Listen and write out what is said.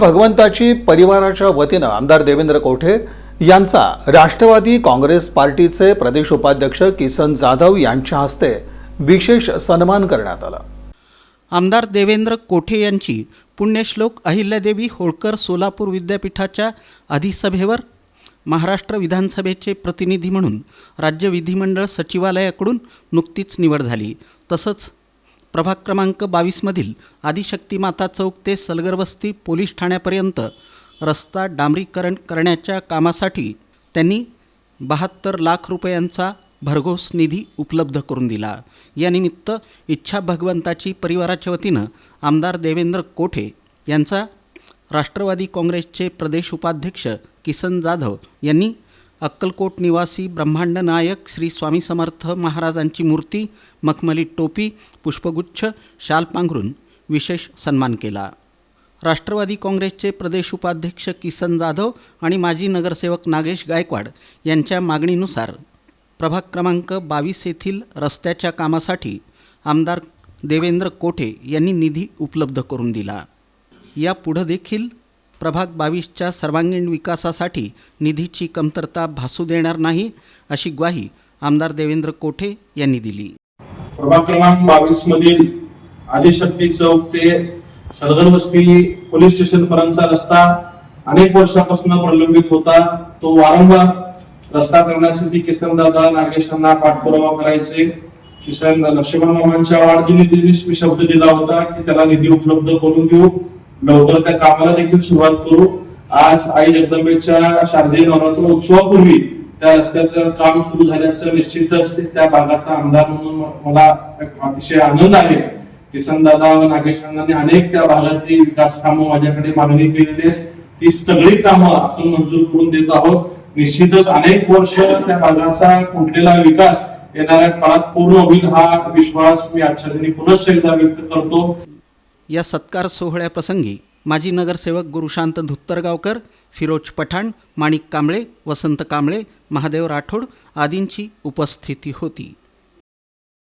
भगवंताची परिवाराच्या वतीनं आमदार देवेंद्र कोठे यांचा राष्ट्रवादी काँग्रेस पार्टीचे प्रदेश उपाध्यक्ष किसन जाधव यांच्या हस्ते विशेष सन्मान करण्यात आला. आमदार देवेंद्र कोठे यांची पुण्यश्लोक अहिल्यादेवी होळकर सोलापूर विद्यापीठाच्या अधिसभेवर महाराष्ट्र विधानसभेचे प्रतिनिधी म्हणून राज्य विधिमंडळ सचिवालयाकडून नुकतीच निवड झाली. तसंच प्रभाग क्रमांक बावीसमधील आदिशक्ती माता चौक ते सलगरवस्ती पोलीस ठाण्यापर्यंत रस्ता डांबरीकरण करण्याच्या कामासाठी त्यांनी बहात्तर लाख रुपयांचा भरघोस निधी उपलब्ध करून दिला. यानिमित्त इच्छा भगवंताची परिवाराच्या वतीनं आमदार देवेंद्र कोठे यांचा राष्ट्रवादी काँग्रेसचे प्रदेश उपाध्यक्ष किसन जाधव यांनी अक्कलकोट निवासी ब्रह्मांड नायक श्री स्वामी समर्थ महाराजांची मूर्ती मखमली टोपी पुष्पगुच्छ शाल पांघरून विशेष सन्मान केला. राष्ट्रवादी काँग्रेसचे प्रदेश उपाध्यक्ष किसन जाधव आणि माजी नगरसेवक नागेश गायकवाड यांच्या मागणीनुसार प्रभाग क्रमांक बावीस येथील रस्त्याच्या कामासाठी आमदार देवेंद्र कोठे यांनी निधी उपलब्ध करून दिला. यापुढं देखील प्रभाग बावीसच्या सर्वांगीण विकासासाठी निधीची कमतरता भासू देणार नाही अशी ग्वाही आमदार देवेंद्र कोठे यांनी दिली. प्रभाग क्रमांक बावीस मधील आदिशक्ती चौक ते सरगर वस्ती पोलीस स्टेशन पर्यंतचा रस्ता अनेक वर्षापासून प्रलंबित होता. तो वारंवार रस्ता करण्यासाठी किसन दादा नागेशांना पाठपुरावा करायचे. किसन लक्ष्मण मामांच्या वाढदिनी शब्द दिला होता की त्याला निधी उपलब्ध करून देऊ. लवकर त्या कामाला देखील सुरुवात करू. आज आई जगदंबेच्या शारदीय नवरात्र उत्सवापूर्वी त्या रस्त्याचं काम सुरू झाल्याचं निश्चितच त्या भागाचा आमदार म्हणून मला अतिशय आनंद आहे. किसन दादा व नागेश अण्णांनी अनेक त्या भागातली विकास कामं माझ्याकडे मागणी केलेली आहेत. ती सगळी कामं आपण मंजूर करून देत आहोत. निश्चितच अनेक वर्ष त्या भागाचा खुंटलेला विकास येणाऱ्या काळात पूर्ण होईल हा विश्वास मी आजच्या दिनी पुनश्च एकदा व्यक्त करतो. या सत्कार सोहळ्याप्रसंगी माजी नगरसेवक गुरुशांत धुत्तरगावकर फिरोज पठाण माणिक कांबळे वसंत कांबळे महादेव राठोड आदींची उपस्थिती होती.